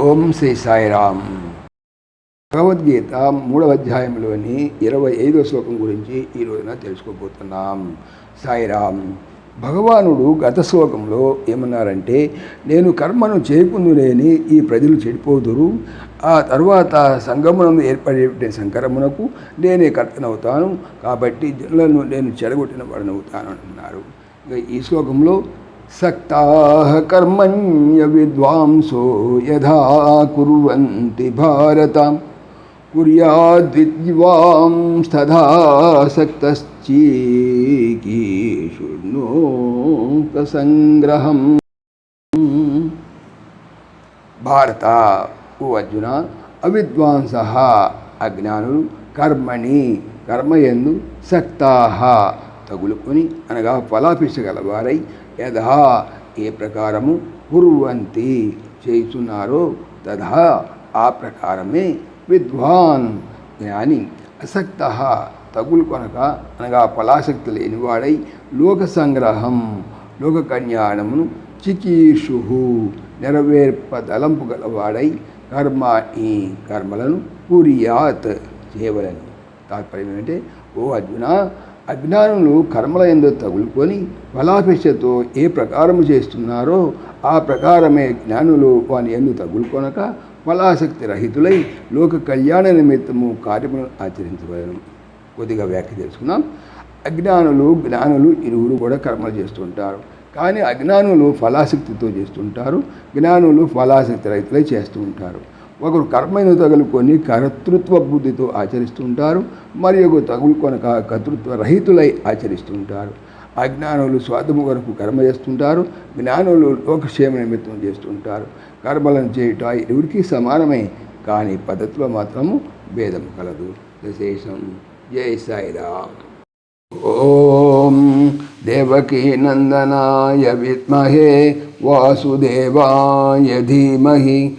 ఓం శ్రీ సాయిరామ్. భగవద్గీత మూడవ అధ్యాయంలోని ఇరవై ఐదో శ్లోకం గురించి ఈ రోజున తెలుసుకోబోతున్నాం. సాయిరామ్ భగవానుడు గత శ్లోకంలో ఏమన్నారంటే నేను కర్మను చేయకుందులేని ఈ ప్రజలు చెడిపోదురు ఆ తర్వాత సంగమనం ఏర్పడే సంకరమునకు నేనే కర్తనవుతాను కాబట్టి జనులను నేను చెడగొట్టిన వాడనవుతాను అంటున్నారు ఈ శ్లోకంలో సక్తా కర్మణ్య విద్వాంసో యథా కుర్వంతి భారత కుర్యాద్విద్వాంస్తథా సక్తశ్చీకీషుణోక్త సంగ్రహం భారత ఓ అర్జున అవిద్వాంస అజ్ఞానులు కర్మణి కర్మయందు సక్తాహ తగులుకొని అనగా ఫలాపించగలవారై యథా ఏ ప్రకారము కుర్వంతి చేస్తున్నారో తథా ఆ ప్రకారమే విద్వాన్ జ్ఞాని అసక్త తగులుకొనక అనగా ఫలాసక్తి లేనివాడై లోక సంగ్రహం లోక కళ్యాణమును చికీషు నెరవేర్ప తలంపు గలవాడై కర్మ ఈ కర్మలను కురియాత్ చేయవలను. తాత్పర్యం ఏంటంటే ఓ అర్జున అజ్ఞానులు కర్మల ఎందు తగులుకొని బలాపేక్షతో ఏ ప్రకారము చేస్తున్నారో ఆ ప్రకారమే జ్ఞానులు వాని ఎందు తగులుకొనక ఫలాసక్తి రహితులై లోక కళ్యాణ నిమిత్తము కార్యములను ఆచరించగలను కొద్దిగా వ్యాఖ్య తెలుసుకుందాం. అజ్ఞానులు జ్ఞానులు ఇరువురు కూడా కర్మలు చేస్తుంటారు. కానీ అజ్ఞానులు ఫలాసక్తితో చేస్తుంటారు. జ్ఞానులు ఫలాసక్తి రైతులై చేస్తూ ఉంటారు ఒకరు కర్మను తగులుకొని కర్తృత్వ బుద్ధితో ఆచరిస్తుంటారు మరి ఒకరు తగులుకొనక కర్తృత్వ రహితులై ఆచరిస్తుంటారు అజ్ఞానులు స్వార్థము కొరకు కర్మ చేస్తుంటారు జ్ఞానులు లోకక్షేమ నిమిత్తం చేస్తుంటారు కర్మలను చేయుట ఇరువురికి సమానమే కానీ పద్ధతిలో మాత్రము భేదం కలదు. విశేషం. జై సాయిరామ్. ఓం దేవకీ నందనాయ విద్మహే వాసుదేవాయ ధీమహి